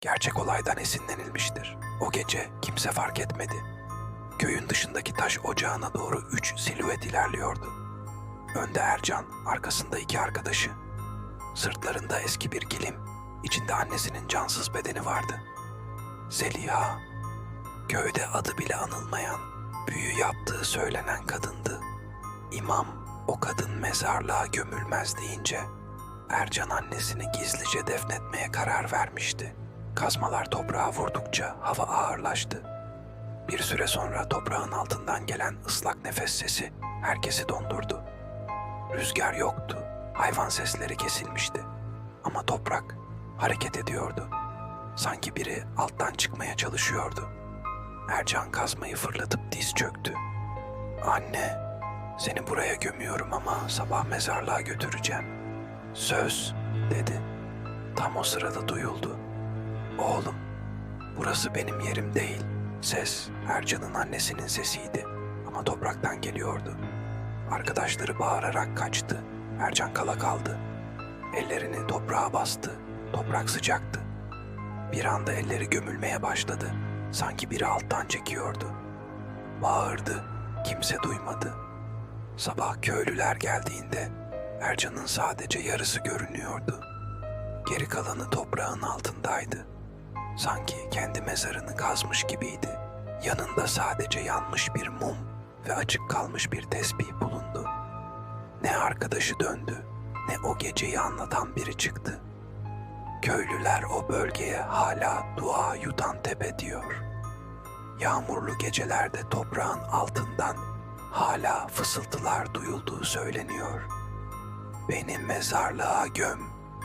gerçek olaydan esinlenilmiştir. O gece kimse fark etmedi. Köyün dışındaki taş ocağına doğru üç silüet ilerliyordu. Önde Ercan, arkasında iki arkadaşı. Sırtlarında eski bir kilim, içinde annesinin cansız bedeni vardı. Zeliha, köyde adı bile anılmayan, büyü yaptığı söylenen kadındı. İmam, o kadın mezarlığa gömülmez deyince, Ercan annesini gizlice defnetmeye karar vermişti. Kazmalar toprağa vurdukça hava ağırlaştı. Bir süre sonra toprağın altından gelen ıslak nefes sesi herkesi dondurdu. Rüzgar yoktu, hayvan sesleri kesilmişti. Ama toprak hareket ediyordu. Sanki biri alttan çıkmaya çalışıyordu. Ercan kazmayı fırlatıp diz çöktü. Anne, seni buraya gömüyorum ama sabah mezarlığa götüreceğim. Söz, dedi. Tam o sırada duyuldu. Oğlum, burası benim yerim değil. Ses, Ercan'ın annesinin sesiydi ama topraktan geliyordu. Arkadaşları bağırarak kaçtı. Ercan kala kaldı. Ellerini toprağa bastı. Toprak sıcaktı. Bir anda elleri gömülmeye başladı. Sanki biri alttan çekiyordu. Bağırdı. Kimse duymadı. Sabah köylüler geldiğinde Ercan'ın sadece yarısı görünüyordu. Geri kalanı toprağın altındaydı. Sanki kendi mezarını kazmış gibiydi. Yanında sadece yanmış bir mum ve açık kalmış bir tesbih bulundu. Ne arkadaşı döndü, ne o geceyi anlatan biri çıktı. Köylüler o bölgeye hala dua yutan tepe diyor. Yağmurlu gecelerde toprağın altından hala fısıltılar duyulduğu söyleniyor. Beni mezarlığa göm